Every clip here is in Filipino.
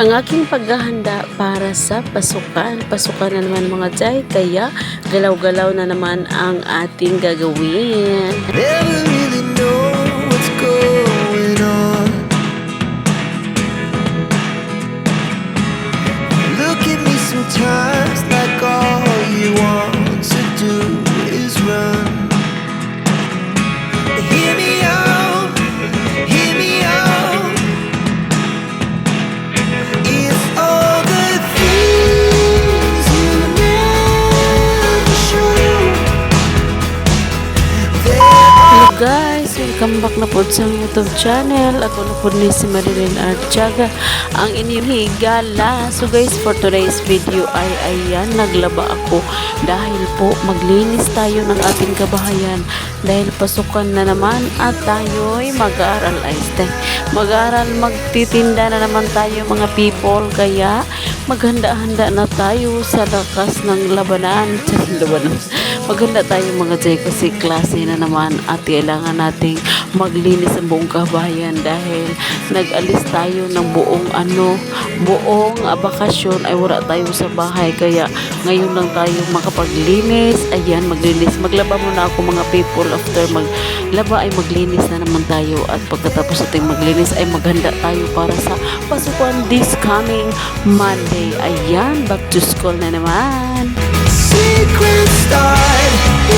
ang aking paghahanda para sa pasukan. Pasukan na naman mga jay, kaya galaw-galaw na naman ang ating gagawin. Welcome back na po sa YouTube channel. Ako na po ni si Marilyn Artiaga, ang inyong higala. So guys, for today's video ay ayan, naglaba ako. Dahil po maglinis tayo ng ating kabahayan. Dahil pasukan na naman at tayo'y mag-aaral ay mag-aaral magtitinda na naman tayo mga people. Kaya maghanda-handa na tayo sa lakas ng labanan. Sa labanan maghanda tayo mga jay kasi klase na naman at kailangan nating maglinis ang buong kabayan dahil nag-alis tayo ng buong ano buong bakasyon ay wala tayo sa bahay. Kaya ngayon lang tayo makapaglinis. Ayan maglinis. Maglaba muna ako mga people. After maglaba ay maglinis na naman tayo. At pagkatapos natin maglinis ay maghanda tayo para sa pasukan this coming Monday. Ayan back to school na naman. Secrets start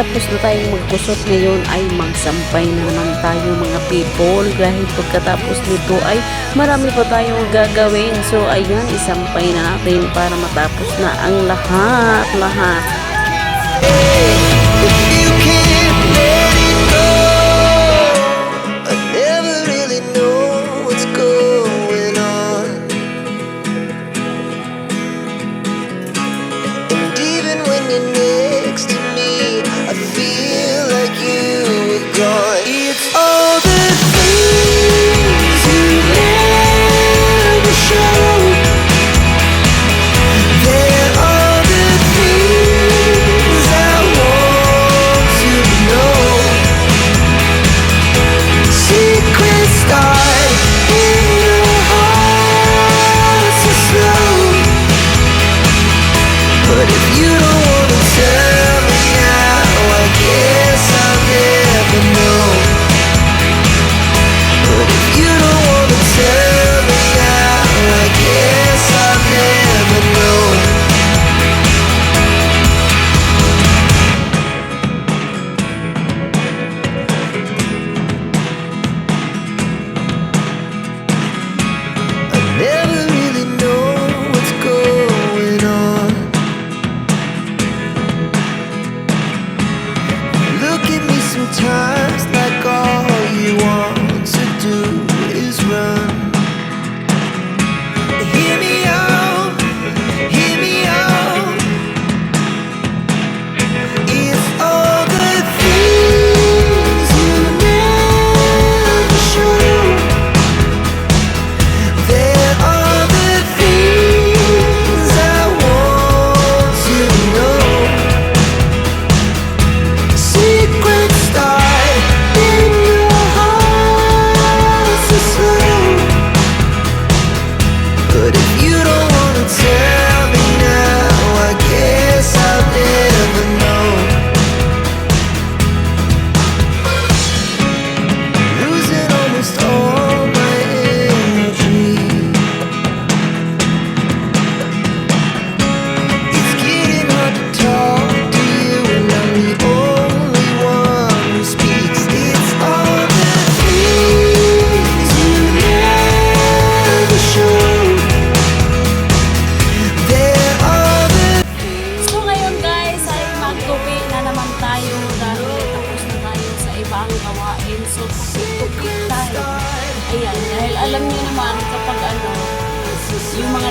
tapos na tayong magkusot ngayon ay magsampay na naman tayo mga people. Dahil pagkatapos nito ay marami pa tayong gagawin. So ayan, isampay na natin para matapos na ang lahat, lahat. If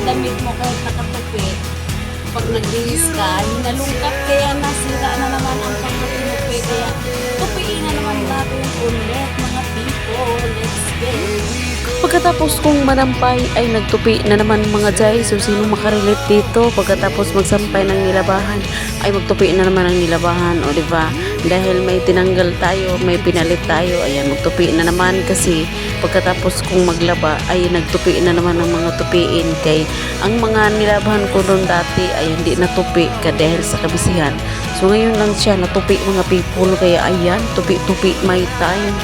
damit mo kahit nakatupi, pag nagbihis ka, nalungkat kaya nasira na naman ang pagkatinupi. Kaya tupiin na naman natin ulit mga people. Let's go! Pagkatapos kong manampay ay nagtupi na naman mga jay. So sino makarelate dito? Pagkatapos magsampay ng nilabahan ay magtupi na naman ang nilabahan. O di ba? Dahil may tinanggal tayo, may pinalit tayo. Ayan, magtupi na naman kasi pagkatapos kong maglaba ay nagtupi na naman ng mga tupiin kay ang mga nilabahan ko noon dati ay hindi natupi ka dahil sa kabisihan. So ngayon lang siya natupi mga people kaya ayan, tupi-tupi my time.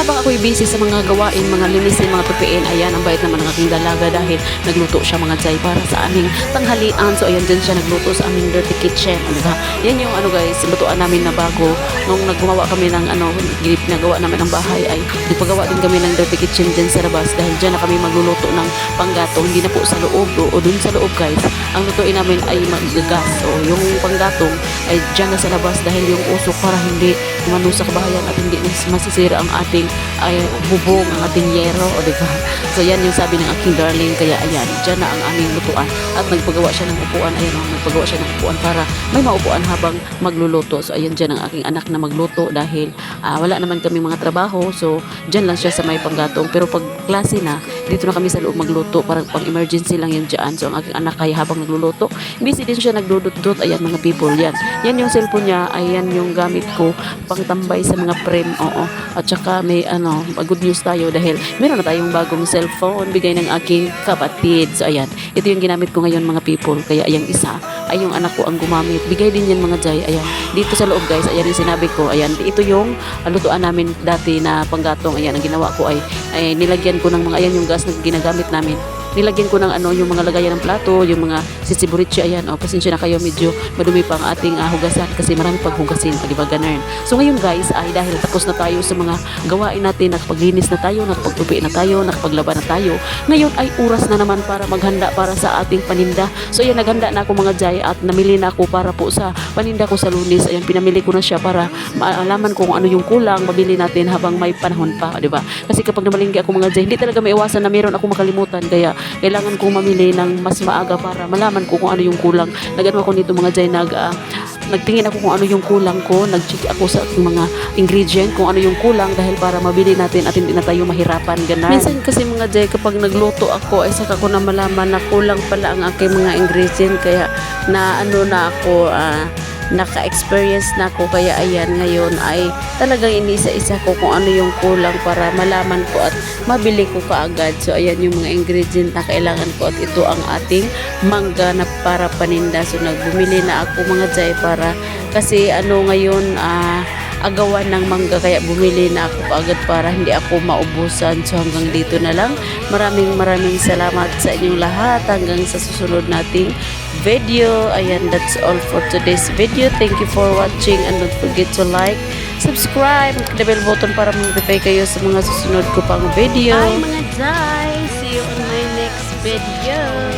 Habang ako'y busy sa mga gawain, mga linisin, mga tupiin, ayan, ang bait naman ng aking dalaga dahil nagluto siya mga jay para sa aming tanghalian. So, ayan din siya nagluto sa aming dirty kitchen. Ano ba? Yan yung ano guys, lutuan namin na bago. Nung naggumawa kami ng ano, gilip na gawa namin ng bahay ay nagpagawa din kami ng dirty kitchen dyan sa labas dahil dyan na kami magluluto ng panggatong. Hindi na po sa loob o, o dun sa loob guys. Ang lutuin namin ay magagas o yung panggatong ay dyan na sa labas dahil yung usok para hindi umano sa kabahayan at hindi mas- masisira ang ating ay bubong, ang ating yero, o di ba? So yan yung sabi ng aking darling, kaya ayan, dyan na ang aming lutuan. At nagpagawa siya ng upuan, ayan o, nagpagawa siya ng upuan para may maupuan habang magluluto. So ayan dyan ang aking anak na magluto dahil ah, wala naman kami mga trabaho. So dyan lang siya sa may panggatong. Pero pag klase na, dito na kami sa loob magluto. Parang pang emergency lang yan dyan. So ang aking anak kaya habang nagluluto, busy din siya nagdudot-dot. Ayan mga people, yan. Yan yung cellphone niya, ayan yung gamit ko pangtambay sa mga frame. Oo. At saka may ano, good news tayo dahil meron na tayong bagong cellphone bigay ng aking kapatid. So ayan, ito yung ginamit ko ngayon mga people. Kaya yung isa ay yung anak ko ang gumamit. Bigay din yan mga jay. Ayan, dito sa loob guys, ayan yung sinabi ko. Ayan, ito yung ah, lutuan namin dati na panggatong. Ayan, ang ginawa ko ay, ay nilagyan ko ng mga, ayan yung gas na ginagamit namin nilagyan ko ng ano yung mga lagayan ng plato, yung mga sisiburichi ayan. O pasensya na kayo medyo madumi pa ang ating ah, hugasan kasi marami pang hugasin, di ba ganun. So ngayon guys ay dahil tapos na tayo sa mga gawain natin, nakapaglinis na tayo, nakapagtupi na tayo, nakapaglaba na tayo. Ngayon ay oras na naman para maghanda para sa ating paninda. So yan naghanda na ako mga jay at namili na ako para po sa paninda ko sa lunis. Ayan pinamili ko na siya para maalaman ko kung ano yung kulang, mabili natin habang may panahon pa, di ba? Kasi kapag namalinggi ako mga jay, hindi talaga may iwasan na meron ako makalimutan kaya kailangan kong mamili ng mas maaga para malaman ko kung ano yung kulang. Nagano ako nito mga jay, nag, ah, nagtingin ako kung ano yung kulang ko, nag-check ako sa ating mga ingredient kung ano yung kulang dahil para mabili natin at hindi na tayo mahirapan ganun. Minsan kasi mga jay kapag nagluto ako ay saka ko na malaman na kulang pala ang aking mga ingredient kaya na ano na ako ah, naka-experience na ako kaya ayan ngayon ay talagang inisa-isa ko kung ano yung kulang para malaman ko at mabili ko kaagad. So ayan yung mga ingredient na kailangan ko at ito ang ating mangga na para paninda. So nagbumili na ako mga jay para kasi ano ngayon ah agawan ng mangga kaya bumili na ako agad para hindi ako maubusan. So hanggang dito na lang. Maraming maraming salamat sa inyong lahat hanggang sa susunod nating video. Ayan, that's all for today's video. Thank you for watching and don't forget to like, subscribe, the bell button para ma-notify kayo sa mga susunod ko pang video. Bye mga guys! See you on my next video!